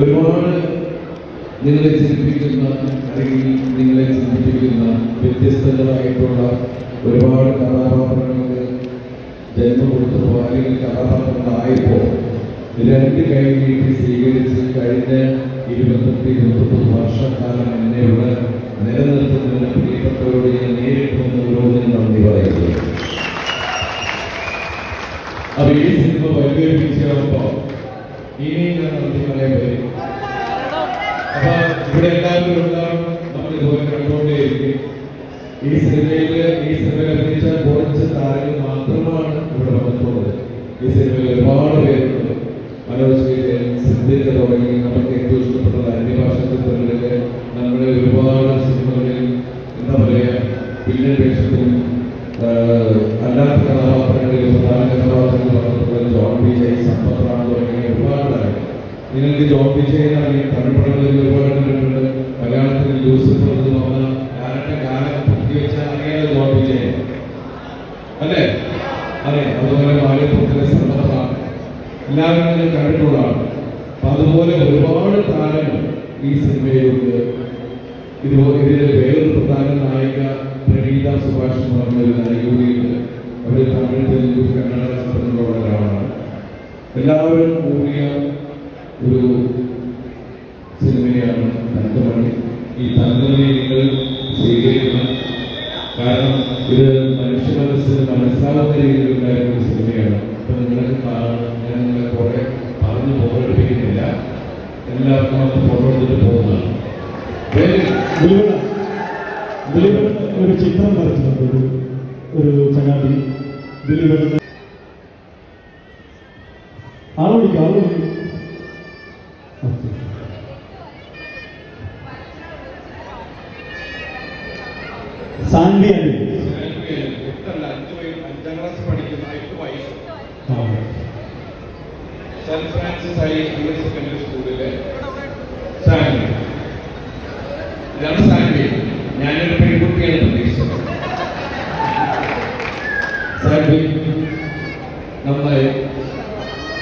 ഒരുപാട് നിങ്ങളെ ചിന്തിപ്പിക്കുന്ന അല്ലെങ്കിൽ നിങ്ങളെ ചിന്തിപ്പിക്കുന്ന വ്യത്യസ്തങ്ങളായിട്ടുള്ള ഒരുപാട് കഥാപാത്രങ്ങൾക്ക് ജന്മം കൊടുത്തപ്പോൾ അല്ലെങ്കിൽ കഥാപാത്രങ്ങളായപ്പോൾ രണ്ട് കൈ നീട്ടി സ്വീകരിച്ച് കഴിഞ്ഞ ഇരുപത്തെട്ട് ഇരുപത്തൊമ്പത് വർഷക്കാലം എന്നെ നിലനിർത്തുന്നതിന് പ്രിയപ്പെട്ടവരോട് ഞാൻ നേരിട്ട് ഓരോന്നിനും നന്ദി പറയുന്നു. അപ്പൊ ഈ സിനിമ വിജയമാകുമ്പോ ഇനി ഞാൻ നന്ദി പറയാൻ ഇവിടെ എല്ലാവരും ഉണ്ടാവും നമ്മൾ ഇതുപോലെ കണ്ടുകൊണ്ടേയിരിക്കും ഈ സിനിമയിൽ ഈ സിനിമയിൽ അഭിനയിച്ച കുറച്ച് താരങ്ങൾ മാത്രമാണ് ഇവിടെ വന്നിട്ടുള്ളത്. ഈ സിനിമയിൽ ഒരുപാട് നിങ്ങൾക്ക് ജോൺ വിജയൻ അറിയാം. തമിഴ് പടങ്ങളിൽ ഒരുപാട് കണ്ടിട്ടുണ്ട്. മലയാളത്തിൽ യൂസഫ് എന്ന് പറഞ്ഞ ഞാനൊക്കെ ഗാനം പുതുക്കി വെച്ച അറിയാതെ ജോൺ വിജയൻ. അല്ലേ? അതെ അതുപോലെ മാലിപ്പുറത്തിലെ സമ്പത്താണ് എല്ലാവരും നിങ്ങൾ കണ്ടിട്ടുള്ളതാണ്. അപ്പൊ അതുപോലെ ഒരുപാട് താരങ്ങൾ ഈ സിനിമയിലുണ്ട്. ഇതുപോലെ ഇതിലെ വേറൊരു പ്രധാന നായിക പ്രണീത സുഭാഷ് എന്ന് പറഞ്ഞൊരു നായികയുണ്ട് അവർ തമിഴ് തെലുങ്ക് കന്നഡ ചിത്രങ്ങളുള്ള ഒരാളാണ്. എല്ലാവരും കൂടിയ ഒരു സിനിമയാണ് തങ്കമണി ഈ തങ്കമണി നിങ്ങൾ സ്വീകരിക്കണം. കാരണം ഇത് മനുഷ്യ മനസ്സിന് മനസ്സിലാവുന്ന രീതിയിൽ ഉണ്ടായിരുന്ന ഒരു സിനിമയാണ് അപ്പൊ നിങ്ങൾക്ക് ഞാൻ നിങ്ങളെ കുറെ പറഞ്ഞു പോകടിപ്പിക്കുന്നില്ല എല്ലാവർക്കും അത് ഫോട്ടോ എടുത്തിട്ട് പോകുന്നതാണ്. ഒരു ചിത്രം വരച്ചിട്ടുണ്ട്. ഒരു ഒരു ചങ്ങാതി ദിലീപേട്ടൻ ആളെ വിളിക്കും. വയസ്സ് ആ. സെന്റ് ഫ്രാൻസിസ് ഹൈ സ്കൂളിലെ സാൻവി ഇതാണ് സാൻഡി ഞാനൊരു പെൺകുട്ടിയാണ് പ്രതീക്ഷിച്ചത് സാൻഡി നന്നായി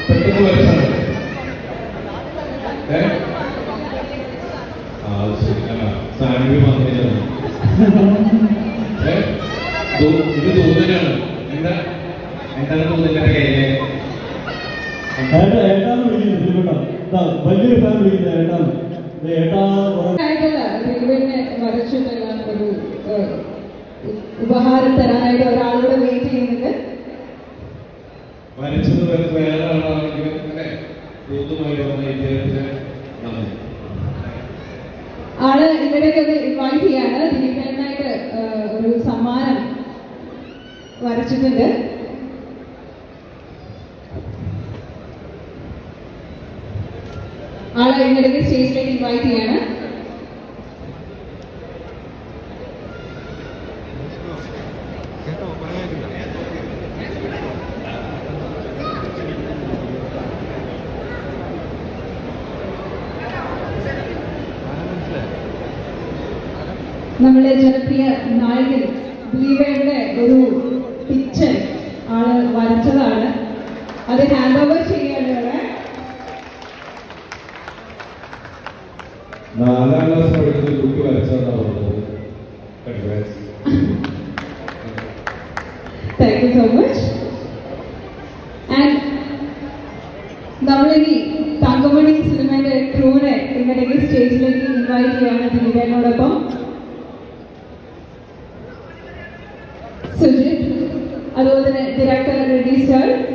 പെട്ടെന്ന് വരച്ചാണ് സാൻഡി മാത്രമേ ഇത് തോന്നലാണ് എന്താ? എന്താണ് തോന്നുന്നത് കയ്യിലെ? വലിയൊരു ഫാൻ വിളിക്കുന്നത് ഉപഹാരം തരാനായിട്ട് ഒരാളോട് വെയിറ്റ് ചെയ്യുന്നുണ്ട്. വരച്ചത് വേറെ ആൾ ഇവിടെ ഇൻവൈറ്റ് ചെയ്യാണ്. ദിലീപനായിട്ട് ഏഹ്, ഒരു സമ്മാനം വരച്ചിട്ടുണ്ട്. ആളെ ഇങ്ങോട്ടേക്ക് സ്റ്റേജിലേക്ക് ഇൻവൈറ്റ് ചെയ്യാണ്. നമ്മുടെ ജനപ്രിയ നായകൻ ദീപയുടെ ഒരു പിക്ചർ ആണ് വരച്ചതാണ്. അത് ഹാൻഡ് ഓവർ ചെയ്യാണ് ഇവിടെ നാലാം ക്ലാസ് പഠിക്കുന്ന കുട്ടി വരച്ചതാണ്. Thank you so much and നമ്മളിനി തങ്കമണി സിനിമയുടെ ക്രൂനെ ഇങ്ങോട്ടേക്ക് സ്റ്റേജിലേക്ക് ഇൻവൈറ്റ് ചെയ്യാണ് Sujit, along with the director and release her.